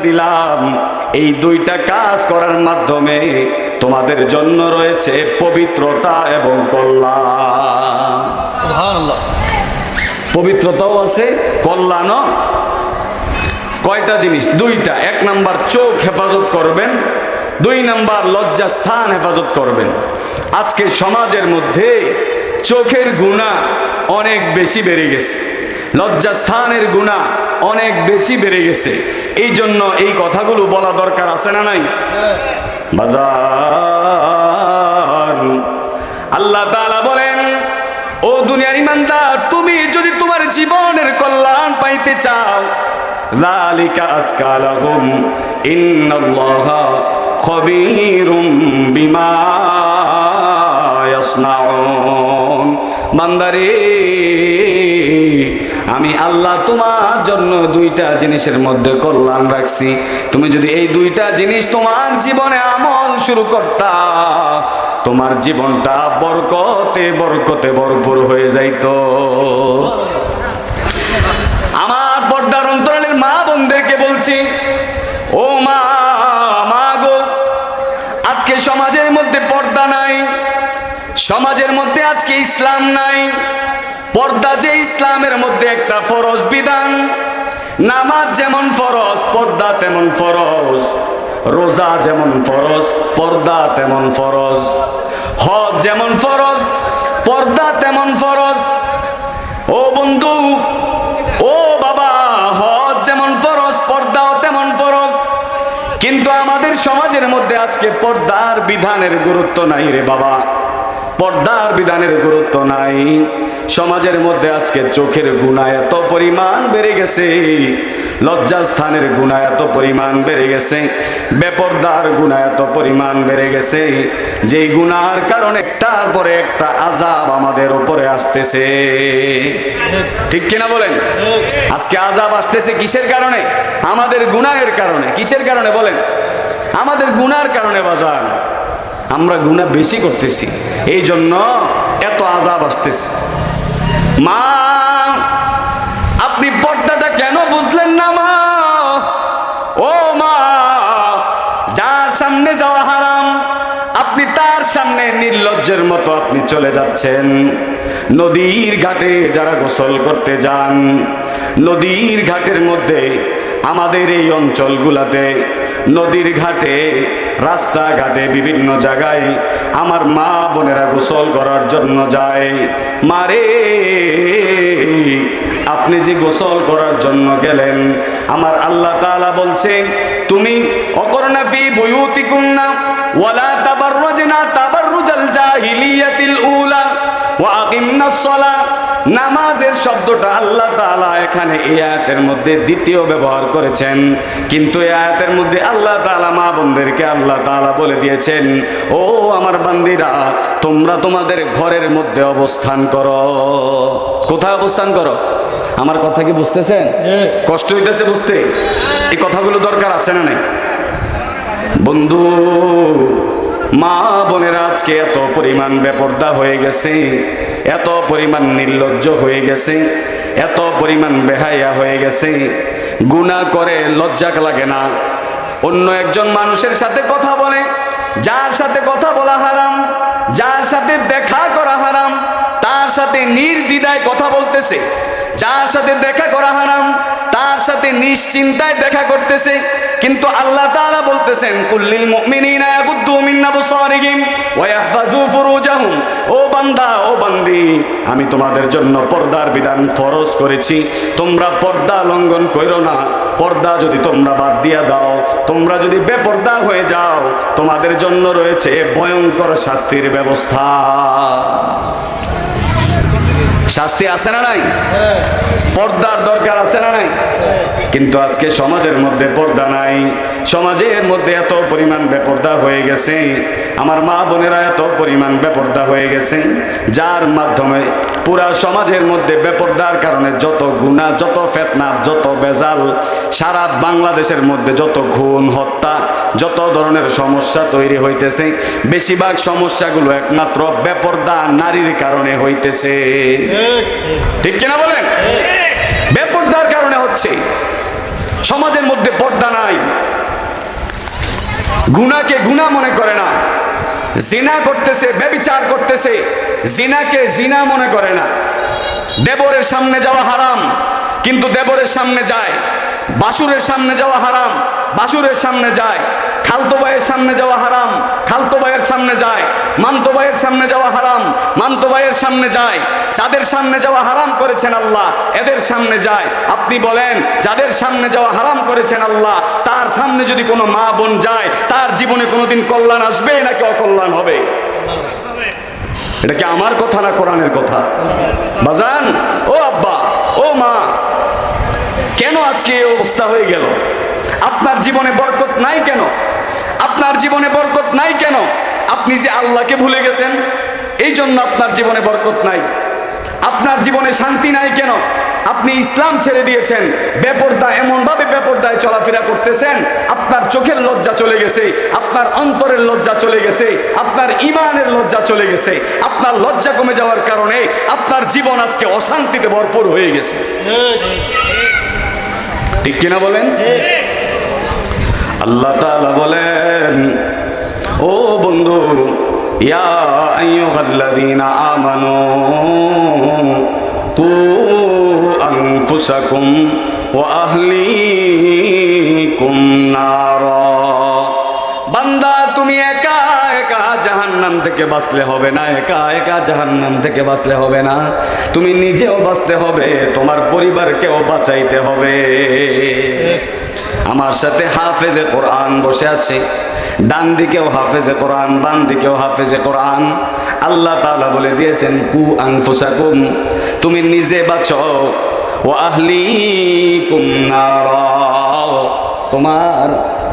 দিলাম। এই দুইটা কাজ করার মাধ্যমে তোমাদের জন্য রয়েছে পবিত্রতা এবং কল্যাণ। পবিত্রতাও আছে কল্যাণও। কয়টা জিনিস? দুইটা। এক নাম্বার চোখ হেফাজত করবেন দুই নাম্বার লজ্জা স্থান হেফাজত করবেন। আজকে সমাজের মধ্যে চোখের গুণা অনেক বেশি বেড়ে গেছে। লজ্জা স্থানের গুণা অনেক বেশি বেড়ে গেছে। এই জন্য এই কথাগুলো বলা দরকার আছে না নাই? বাজার। আল্লাহ তাআলা বলেন, ও দুনিয়ার ইমানদার, তুমি যদি তোমার জীবনের কল্যাণ পাইতে চাও খবীরুম বিমা ইয়াসনাউন। বান্দারে আমি আল্লাহ তোমার জন্য দুইটা জিনিসের মধ্যে কল্যাণ রাখছি। তুমি যদি এই দুইটা জিনিস তোমার জীবনে আমল শুরু করতা, তোমার জীবনটা বরকতে বরকতে ভরপুর হয়ে যাইতো। আমার পর্দার অন্তরালের মা বোনদেরকে বলছি, ও মা মা গো, আজকে সমাজের মধ্যে পর্দা নাই, সমাজের মধ্যে আজকে ইসলাম নাই পর্দা যে ইসলামের মধ্যে একটা ফরজ বিধান। নামাজ যেমন ফরজ, পর্দা তেমন ফরজ। রোজা যেমন ফরজ, পর্দা তেমন ফরজ। হজ যেমন ফরজ, পর্দা তেমন ফরজ। ও বন্ধু, ও বাবা, হজ যেমন ফরজ, পর্দাও তেমন ফরজ। কিন্তু আমাদের সমাজের মধ্যে আজকে পর্দার বিধানের গুরুত্ব নাই রে বাবা। পর্দার বিধানের গুরুত্ব নাই। সমাজের মধ্যে আজকে চোখের গুণা এত পরিমাণ বেড়ে গেছে। লজ্জাস্থানের গুণা এত পরিমাণ বেড়ে গেছে। বেপর্দার গুণা এত পরিমাণ বেড়ে গেছে। যেই গুনার কারণে একটার পরে একটা আজাব আমাদের উপরে আসতেছে। ঠিক কিনা বলেন? আজকে আজাব আসতেছে কিসের কারণে? আমাদের গুনাহের কারণে। কিসের কারণে বলেন? আমাদের গুনার কারণে বাজার আমরা গুণা বেশি করতেছি। এই জন্য এত আজাব আসতেছে। মা, আপনি পর্দাটা কেন বুঝলেন না মা? ও মা, যার সামনে যাওয়া হারাম, আপনি তার সামনে নির্লজ্জের মতো আপনি চলে যাচ্ছেন। নদীর ঘাটে যারা গোসল করতে যান, নদীর ঘাটের মধ্যে আমাদের এই অঞ্চলগুলাতে নদীর ঘাটে, রাস্তাঘাটে বিভিন্ন জায়গায় আমার মা বোনেরা গোসল করার জন্য যায়। মারে আপনি যে গোসল করার জন্য গেলেন, আমার আল্লাহ তাআলা বলছে তুমি অকরনা ফি বুয়ুতিকুন্না ওয়ালা তাবাররুজনা তাবাররুজাল জাহিলিয়াতিল উলা ওয়া আকিমনাস নামাজের শব্দটা আল্লাহ তাআলা এখানে এই আয়াতের মধ্যে দ্বিতীয় ব্যবহার করেছেন। কিন্তু এই আয়াতের মধ্যে আল্লাহ তাআলা মা বোনদেরকে আল্লাহ তাআলা বলে দিয়েছেন ও আমার বান্দিরা তোমরা তোমাদের ঘরের মধ্যে অবস্থান করো। কোথায় অবস্থান করো? আমার কথা কি বুঝতেছেন? কষ্ট হইতেছে বুঝতে? এই কথাগুলো দরকার আছে না নাই? বন্ধু মা বোনেরা আজকে এত পরিমাণ বেপর্দা হয়ে গেছে। এত পরিমাণ নির্লজ্জ হয়ে গেছে, এত পরিমাণ বেহাইয়া হয়ে গেছে গুণা করে লজ্জা লাগে না। অন্য একজন মানুষের সাথে কথা বলে, যার সাথে কথা বলা হারাম, যার সাথে দেখা করা হারাম, তার সাথে নির্দ্বিধায় কথা বলতেছে, যার সাথে দেখা করা হারাম, তার সাথে নিশ্চিন্তায় দেখা করতেছে কিন্তু আল্লাহ তাআলা বলতেছেন, কুল্লিল মুমিনিনা ইয়াগুদ্দু মিন আবসারিহিম ওয়া ইয়াহফাজু ফুরুজাহুম। ও বান্দা, ও বান্দি, আমি তোমাদের জন্য পর্দার বিধান ফরজ করেছি। তোমরা পর্দা লঙ্ঘন করো না। পর্দা যদি তোমরা বাদ দিয়া দাও, তোমরা যদি বেপর্দা হয়ে যাও, তোমাদের জন্য রয়েছে ভয়ঙ্কর শাস্তির ব্যবস্থা। শাস্তি আছে না নাই? পর্দার দরকার আছে না নাই? কিন্তু আজকে সমাজের মধ্যে পর্দা নাই। সমাজের মধ্যে এত পরিমাণ বেপর্দা হয়ে গেছে। আমার মা বোনেরা এত পরিমাণ বেপর্দা হয়ে গেছে। যার মাধ্যমে পুরা সমাজের মধ্যে বেপর্দার কারণে যত গুণা যত ফেতনা, যত বেজাল, সারা বাংলাদেশের মধ্যে যত খুন, হত্যা, যত ধরনের সমস্যা তৈরি হইতেছে, বেশিরভাগ সমস্যাগুলো একমাত্র বেপর্দা নারীর কারণে হইতেছে। ঠিক কিনা বলেন? বেপর্দার কারণে হচ্ছে, সমাজের মধ্যে পর্দা নাই। গুণাকে গুনাহ মনে করে না। জিনা করতেছে ব্যবিচার করতেছে। জিনাকে জিনা মনে করে না। দেবরের সামনে যাওয়া হারাম, কিন্তু দেবরের সামনে যায়। বাসুরের সামনে যাওয়া হারাম, বাসুরের সামনে যায়। খালতো ভাইয়ের সামনে যাওয়া হারাম, খালতো ভাইয়ের সামনে যায়। মামতো ভাইয়ের সামনে যাওয়া হারাম মামতো ভাইয়ের সামনে যায়। যাদের সামনে যাওয়া হারাম করেছেন আল্লাহ, এদের সামনে যায়। আপনি বলেন, যাদের সামনে যাওয়া হারাম করেছেন আল্লাহ, তার সামনে যদি কোনো মা বোন যায়, তার জীবনে কোনোদিন কল্যাণ আসবে নাকি অকল্যাণ হবে? এটা কি আমার কথা না কোরআনের কথা? বাজান, ও আব্বা, ও মা, কেন আজকে এই অবস্থা হয়ে গেল? আপনার জীবনে বরকত নাই কেন? আপনার জীবনে বরকত নাই কেন? আপনি যে আল্লাহকে ভুলে গেছেন এই জন্য আপনার জীবনে বরকত নাই। আপনার জীবনে শান্তি নাই কেন? আপনি ইসলাম ছেড়ে দিয়েছেন বেপর্দা এমনভাবে বেপর্দায় চলাফেরা করতেছেন আপনার চোখের লজ্জা চলে গেছে আপনার অন্তরের লজ্জা চলে গেছে আপনার ইমানের লজ্জা চলে গেছে আপনার লজ্জা কমে যাওয়ার কারণে আপনার জীবন আজকে অশান্তিতে ভরপুর হয়ে গেছে। ঠিক কিনা বলেন? আল্লাহ তাআলা বলেন বান্দা, তুমি একা একা জাহান্নাম থেকে বাঁচলে হবে না, একা একা জাহান্নাম থেকে বাঁচলে হবে না। তুমি নিজেও বাঁচতে হবে, তোমার পরিবারকেও বাঁচাইতে হবে। আমার সাথে হাফেজে কোরআন বসে আছে। ডান দিকেও হাফেজে কোরআন, বাম দিকেও হাফেজে কোরআন। আল্লাহ তাআলা বলে দিয়েছেন, কু আনফুসাকুম, তুমি নিজে বাঁচো। ও নারা। তোমার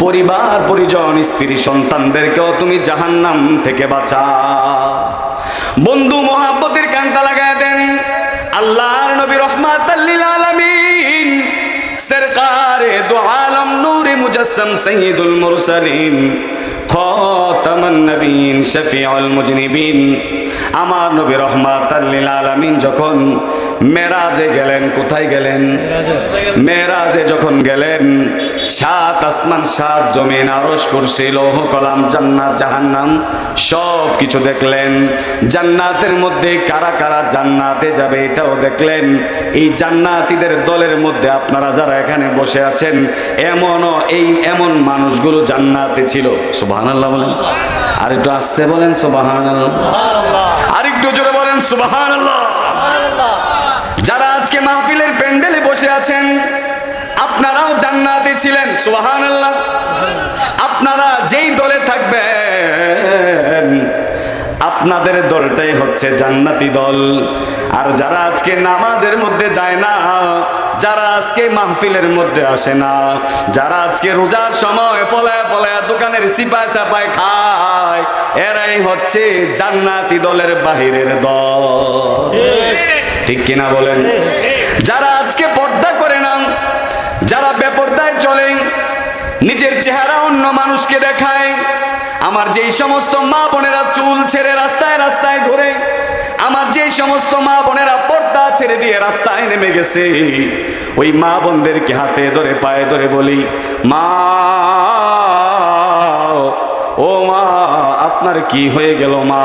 পরিবার, পরিজন, স্ত্রী, সন্তানদেরকেও তুমি জাহান্নাম থেকে বাঁচা বন্ধু, মোহাব্বতের মুজাসসাম সৈয়দুল মুরসালিন খতামান নবীন শফিউল মুজনিবিন। আমার নবী রহমাত আলামিন যখন মেরাজে গেলেন কোথায় গেলেন? মেরাজে যখন গেলেন সাত আসমান, সাত জমিন, আরশ করছে লৌহ, কলাম, জান্নাত, জাহান্নাম সব কিছু দেখলেন। জান্নাতের মধ্যে কারা কারা জান্নাতে যাবে এটাও দেখলেন। এই জান্নাতীদের দলের মধ্যে আপনারা যারা এখানে বসে আছেন, এমনও এই এমন মানুষগুলো জান্নাতে ছিল। সুবহানাল্লাহ বলেন। আর একটু আসতে বলেন, সুবহানাল্লাহ। আর একটু জোরে বলেন, সুবহানাল্লাহ। যারা আজকে মাহফিলের প্যান্ডেলে বসে আছেন ছিলেন সুহান আল্লাহ আপনারা যেই দলে থাকবেন আপনাদের দলটাই হচ্ছে জান্নাতি দল। আর যারা আজকে নামাজের মধ্যে যায় না যারা আজকে মাহফিলের মধ্যে আসে না যারা আজকে রোজার সময় পলায় পলায় দোকানের সিপায় সাপায় খায় এরাই হচ্ছে জান্নাতি দলের বাহিরের দল। ঠিক কিনা বলেন? যারা আজকে পর্দা করে না যারা নিজের চেহারা অন্য মানুষকে দেখায়। আমার যেই সমস্ত মা বোনেরা চুল ছেড়ে রাস্তায় রাস্তায় ঘুরে, আমার যেই সমস্ত মা বোনেরা পর্দা ছেড়ে দিয়ে রাস্তায় নেমে গেছে, ওই মা বোনদেরকে হাতে ধরে, পায়ে ধরে বলি, মা, ও মা, আপনার কি হয়ে গেল মা?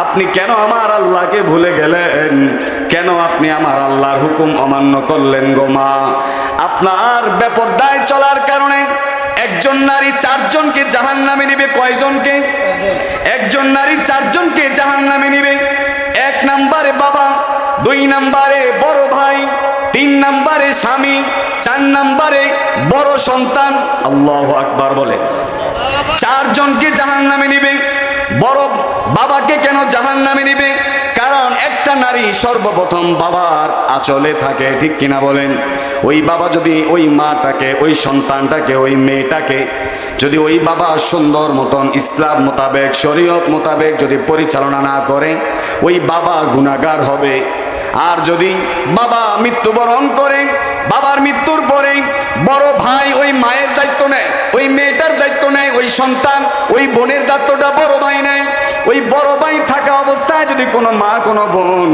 আপনি কেন আমার আল্লাহকে ভুলে গেলেন? কেন আপনি আমার আল্লাহর হুকুম অমান্য করলেন গো মা? আপনার বেপরদায় চলার কারণে একজন নারী চারজনকে জাহান নামে নিবে কয়জনকে? একজন নারী চারজনকে জাহান নামে নিবে। এক নাম্বারে বাবা, দুই নাম্বারে বড় ভাই, তিন নাম্বারে স্বামী, চার নাম্বারে বড় সন্তান। আল্লাহ আকবার বলে। চারজনকে জাহান নামে নিবে। বড় বাবাকে কেন জাহান নামে নিবে? কারণ একটা নারী সর্বপ্রথম বাবার আচলে থাকে, ঠিক কিনা বলেন? ওই বাবা যদি ওই মাটাকে, ওই সন্তানটাকে, ওই মেয়েটাকে, যদি ওই বাবা সুন্দর মতন ইসলাম মোতাবেক, শরীয়ত মোতাবেক যদি পরিচালনা না করে, ওই বাবা গুণাগার হবে। আর যদি বাবা মৃত্যুবরণ করে, বাবার মৃত্যুর পরে বড় ভাই ওই মায়ের দায়িত্ব নেয়, ওই মেয়েটার দায়িত্ব নেয়, ওই সন্তান, ওই বোনের দায়িত্বটা বড় ভাই নেয় ওই বড় ভাই থাকা অবস্থায় যদি কোনো মা, কোনো বোন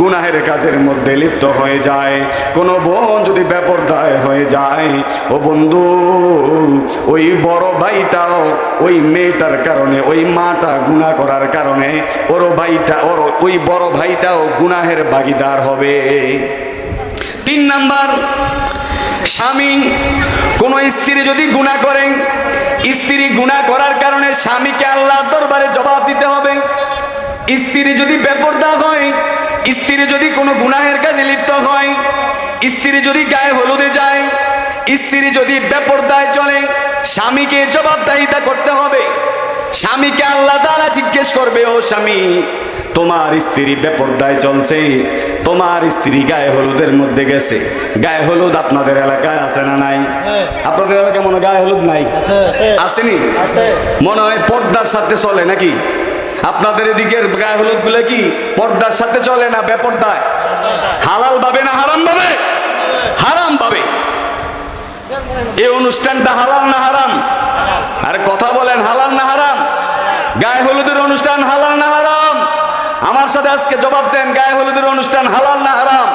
গুনাহের কাজের মধ্যে লিপ্ত হয়ে যায়, কোনো বোন যদি বেপরদায় হয়ে যায়, ও বন্ধু, ওই বড় ভাইটাও ওই মেয়েটার কারণে, ওই মাটা গুণা করার কারণে, ওর ভাইটা ওর ওই বড় ভাইটাও গুনাহের ভাগিদার হবে। তিন নাম্বার স্বামী, কোন স্ত্রী যদি গুণা করেন স্ত্রী গুণা করার কারণে স্বামীকে আল্লাহ দরবারে জবাব দিতে হবে। স্ত্রী যদি বেপরদা হয়, স্ত্রী যদি কোনো গুনাহের কাজে লিপ্ত হয়, স্ত্রী যদি গায়ে হলুদে যায়, স্ত্রী যদি বেপরদায় চলে, স্বামীকে জবাবদাহিতা করতে হবে। স্বামীকে আল্লাহ তাআলা জিজ্ঞেস করবে, ও স্বামী তোমার স্ত্রী বেপরদায় চলছে তোমার স্ত্রী গায়ে হলুদের মধ্যে গেছে। গায়ে হলুদ আপনাদের এলাকায় আছে না নাই? আপনাদের এলাকায় মনে গায়ে হলুদ নাই। আসেনি? মনে হয় পর্দার সাথে চলে নাকি? আপনাদের এদিকের গায়ে হলুদগুলো কি পর্দার সাথে চলে না বেপর্দায়? হালাল ভাবে না হারাম ভাবে? হারাম ভাবে। এই অনুষ্ঠানটা হালাল না হারাম? আরে কথা বলেন হালাল না হারাম? গায়ে হলুদের অনুষ্ঠান হালাল না আমার সাথে আজকে জবাব দেন গায়ে হলুদের অনুষ্ঠান হালাল না হারাম?